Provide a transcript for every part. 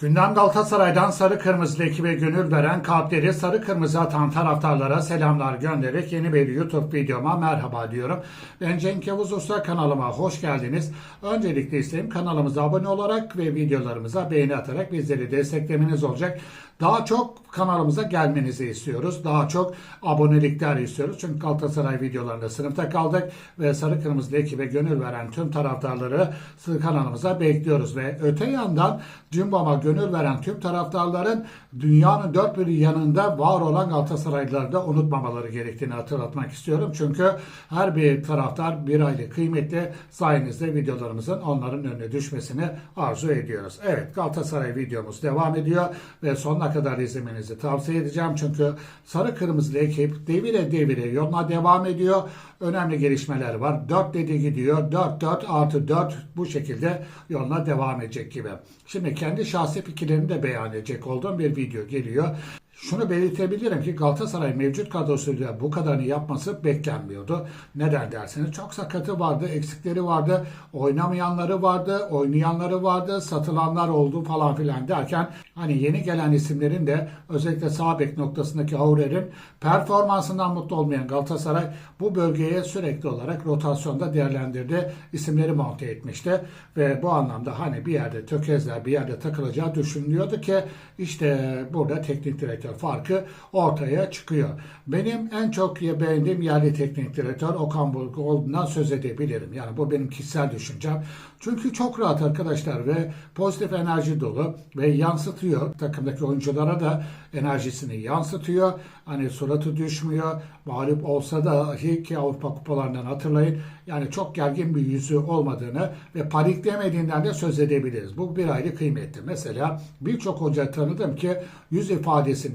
Gündem Galatasaray'dan sarı kırmızı ekibe gönül veren kalpleri sarı kırmızı atan taraftarlara selamlar göndererek yeni bir YouTube videoma merhaba diyorum. Ben Cenk Yavuz Usta kanalıma hoş geldiniz. Öncelikle isteğim kanalımıza abone olarak ve videolarımıza beğeni atarak bizleri desteklemeniz olacak. Daha çok kanalımıza gelmenizi istiyoruz. Daha çok abonelikler istiyoruz. Çünkü Galatasaray videolarında sınıfta kaldık ve sarı kırmızı ekibe gönül veren tüm taraftarları kanalımıza bekliyoruz. Ve öte yandan Cimbom'a gönül veren tüm taraftarların dünyanın dört bir yanında var olan Galatasaraylıları da unutmamaları gerektiğini hatırlatmak istiyorum. Çünkü her bir taraftar bir aile kıymetli sayenizde videolarımızın onların önüne düşmesini arzu ediyoruz. Evet Galatasaray videomuz devam ediyor ve sonuna kadar izlemenizi tavsiye edeceğim. Çünkü sarı kırmızılı ekip devire devire yoluna devam ediyor. Önemli gelişmeler var. 4 dedi gidiyor. 4-4 artı 4 bu şekilde yoluna devam edecek gibi. Şimdi kendi şahsi fikirlerini de beyan edecek olduğum bir video geliyor. Şunu belirtebilirim ki Galatasaray mevcut kadrosuyla bu kadarını yapması beklenmiyordu. Neden derseniz çok sakatı vardı, eksikleri vardı, oynamayanları vardı, oynayanları vardı, satılanlar oldu falan filan derken hani yeni gelen isimlerin de özellikle sağ bek noktasındaki Aurer'in performansından mutlu olmayan Galatasaray bu bölgeye sürekli olarak rotasyonda değerlendirdi. isimleri monte etmişti ve bu anlamda hani bir yerde tökezler bir yerde takılacağı düşünülüyordu ki işte burada teknik direktör farkı ortaya çıkıyor. Benim en çok beğendiğim yerli teknik direktör Okan Buruk olduğundan söz edebilirim. Yani bu benim kişisel düşüncem. Çünkü çok rahat arkadaşlar ve pozitif enerji dolu ve yansıtıyor. Takımdaki oyunculara da enerjisini yansıtıyor. Hani suratı düşmüyor. Mağlup olsa dahi ki Avrupa kupalarından hatırlayın. Yani çok gergin bir yüzü olmadığını ve paniklemediğinden de söz edebiliriz. Bu bir ayrı kıymetli. Mesela birçok hoca tanıdım ki yüz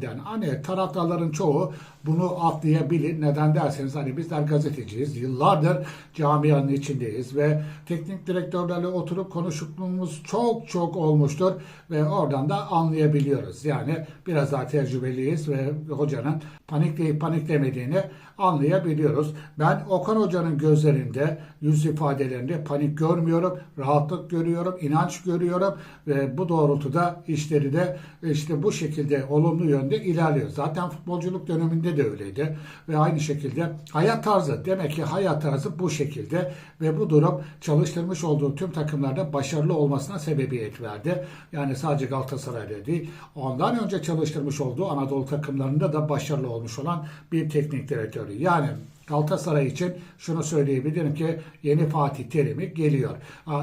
ifadesinden hani taraftarların çoğu bunu atlayabilir. Neden derseniz hani bizler gazeteciyiz. Yıllardır camianın içindeyiz ve teknik direktörlerle oturup konuştuğumuz çok çok olmuştur ve oradan da anlayabiliyoruz. Yani biraz daha tecrübeliyiz ve hocanın panikleyip paniklemediğini anlayabiliyoruz. Ben Okan Hoca'nın gözlerinde, yüz ifadelerinde panik görmüyorum, rahatlık görüyorum, inanç görüyorum ve bu doğrultuda işleri de işte bu şekilde olumlu yönde ilerliyor. Zaten futbolculuk döneminde de öyleydi ve aynı şekilde hayat tarzı demek ki hayat tarzı bu şekilde ve bu durum çalıştırmış olduğu tüm takımlarda başarılı olmasına sebebiyet verdi. Yani sadece Galatasaray'da değil, ondan önce çalıştırmış olduğu Anadolu takımlarında da başarılı olmuş olan bir teknik direktör. Yani Galatasaray için şunu söyleyebilirim ki yeni Fatih Terim'i geliyor.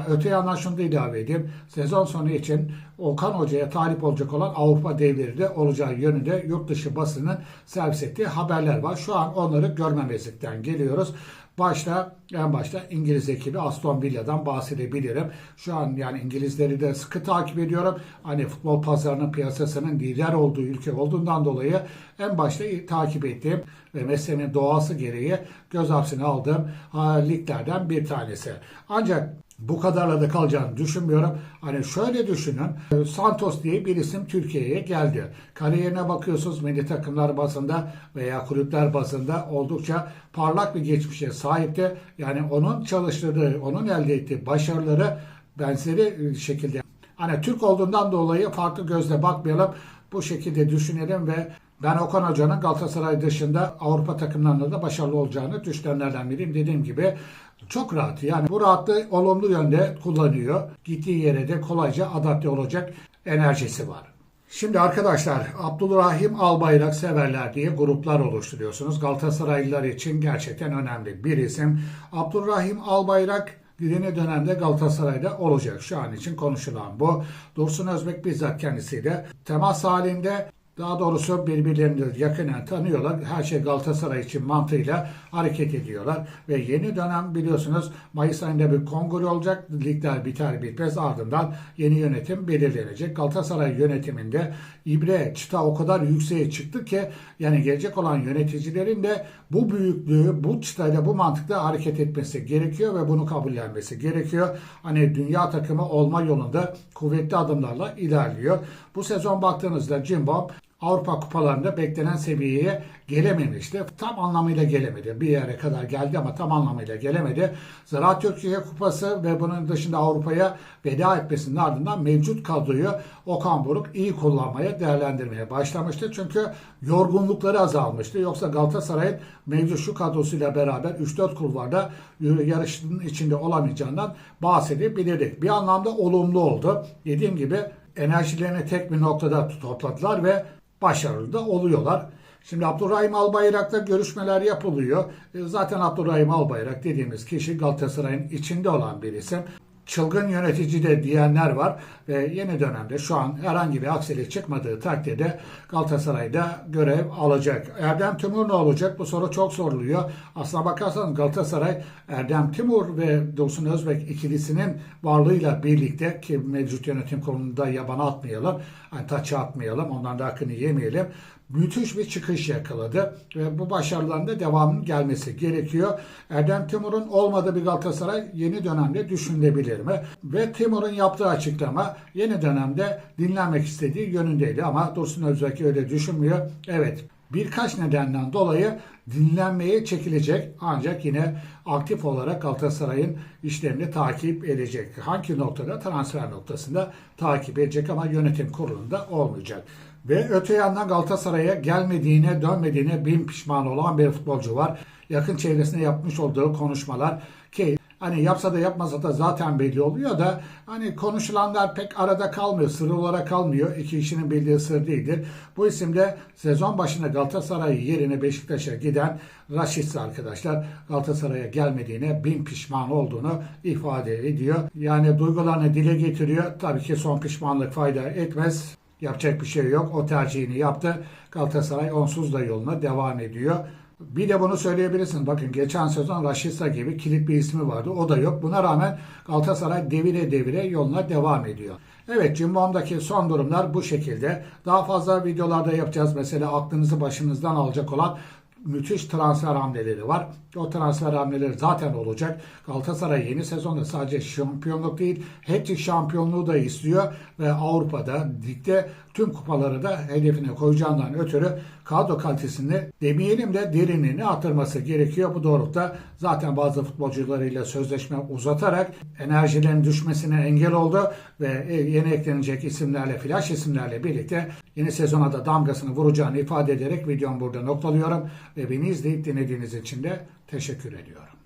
Öte yandan şunu da ilave edeyim. Sezon sonu için Okan Hoca'ya talip olacak olan Avrupa devleri de olacağı yönünde yurt dışı basının servis ettiği haberler var. Şu an onları görmemezlikten geliyoruz. Başta en başta İngiliz ekibi Aston Villa'dan bahsedebilirim. Şu an yani İngilizleri de sıkı takip ediyorum. Hani futbol pazarının piyasasının lider olduğu ülke olduğundan dolayı en başta takip ettiğim ve mesleğimin doğası gereği göz hapsine aldığım liglerden bir tanesi. Ancak bu kadarla da kalacağını düşünmüyorum. Hani şöyle düşünün. Santos diye bir isim Türkiye'ye geldi. Kariyerine bakıyorsunuz milli takımlar bazında veya kulüpler bazında oldukça parlak bir geçmişe sahipti. Yani onun çalıştırdığı, onun elde ettiği başarıları benzeri şekilde hani Türk olduğundan dolayı farklı gözle bakmayalım. Bu şekilde düşünelim ve ben Okan Hoca'nın Galatasaray dışında Avrupa takımlarında da başarılı olacağını düşünenlerden biriyim. Dediğim gibi çok rahat. Yani bu rahatlığı olumlu yönde kullanıyor. Gittiği yere de kolayca adapte olacak enerjisi var. Şimdi arkadaşlar Abdülrahim Albayrak severler diye gruplar oluşturuyorsunuz. Galatasaraylılar için gerçekten önemli bir isim. Abdülrahim Albayrak yeni dönemde Galatasaray'da olacak. Şu an için konuşulan bu. Dursun Özbek bizzat kendisiyle temas halinde daha doğrusu birbirlerini yakından tanıyorlar. Her şey Galatasaray için mantığıyla hareket ediyorlar. Ve yeni dönem biliyorsunuz Mayıs ayında bir kongre olacak. Ligler biter bitmez ardından yeni yönetim belirlenecek. Galatasaray yönetiminde ibre çıta o kadar yükseğe çıktı ki yani gelecek olan yöneticilerin de bu büyüklüğü, bu çıtayla, bu mantıkla hareket etmesi gerekiyor ve bunu kabullenmesi gerekiyor. Hani dünya takımı olma yolunda kuvvetli adımlarla ilerliyor. Bu sezon baktığınızda Cimbom Avrupa kupalarında beklenen seviyeye gelememişti. Tam anlamıyla gelemedi. Bir yere kadar geldi ama tam anlamıyla gelemedi. Ziraat Türkiye Kupası ve bunun dışında Avrupa'ya veda etmesinin ardından mevcut kadroyu Okan Buruk iyi kullanmaya, değerlendirmeye başlamıştı. Çünkü yorgunlukları azalmıştı. Yoksa Galatasaray'ın mevcut şu kadrosuyla beraber 3-4 kulvarda yarışın içinde olamayacağından bahsedebilirdik. Bir anlamda olumlu oldu. Dediğim gibi enerjilerini tek bir noktada topladılar ve başarılı da oluyorlar. Şimdi Abdurrahim Albayrak'ta görüşmeler yapılıyor. E, Zaten Abdurrahim Albayrak dediğimiz kişi Galatasaray'ın içinde olan bir isim. Çılgın yönetici de diyenler var ve yeni dönemde şu an herhangi bir aksilik çıkmadığı takdirde Galatasaray'da görev alacak. Erdem Timur ne olacak? Bu soru çok soruluyor. Aslına bakarsanız Galatasaray Erdem Timur ve Dursun Özbek ikilisinin varlığıyla birlikte ki mevcut yönetim kurulunda yabana atmayalım, hani taça atmayalım, ondan da hakkını yemeyelim müthiş bir çıkış yakaladı ve bu başarıların da devamının gelmesi gerekiyor. Erdem Timur'un olmadığı bir Galatasaray yeni dönemde düşünülebilir mi? Ve Timur'un yaptığı açıklama yeni dönemde dinlenmek istediği yönündeydi ama Dursun Özbek öyle düşünmüyor. Evet birkaç nedenden dolayı dinlenmeye çekilecek ancak yine aktif olarak Galatasaray'ın işlerini takip edecek. Hangi noktada? Transfer noktasında takip edecek ama yönetim kurulunda olmayacak. Ve öte yandan Galatasaray'a gelmediğine, dönmediğine bin pişman olan bir futbolcu var. Yakın çevresinde yapmış olduğu konuşmalar ki hani yapsa da yapmasa da zaten belli oluyor da hani konuşulanlar pek arada kalmıyor, sır olarak kalmıyor. İki kişinin bildiği sır değildir. Bu isim de sezon başında Galatasaray yerine Beşiktaş'a giden Raşit'si arkadaşlar. Galatasaray'a gelmediğine bin pişman olduğunu ifade ediyor. Yani duygularını dile getiriyor. Tabii ki son pişmanlık fayda etmez. Yapacak bir şey yok. O tercihini yaptı. Galatasaray onsuz da yoluna devam ediyor. Bir de bunu söyleyebilirsin. Bakın geçen sezon Raşitsa gibi kilit bir ismi vardı. O da yok. Buna rağmen Galatasaray devire devire yoluna devam ediyor. Evet Cimbom'daki son durumlar bu şekilde. Daha fazla videolarda yapacağız. Mesela aklınızı başınızdan alacak olan müthiş transfer hamleleri var. O transfer hamleleri zaten olacak. Galatasaray yeni sezonda sadece şampiyonluk değil, hat şampiyonluğu da istiyor ve Avrupa'da ligde tüm kupaları da hedefine koyacağından ötürü kadro kalitesini demeyelim de derinliğini artırması gerekiyor. Bu doğrultuda zaten bazı futbolcularıyla sözleşme uzatarak enerjilerin düşmesine engel oldu ve yeni eklenecek isimlerle, flash isimlerle birlikte yeni sezona da damgasını vuracağını ifade ederek videomu burada noktalıyorum ve beni izleyip dinlediğiniz için de teşekkür ediyorum.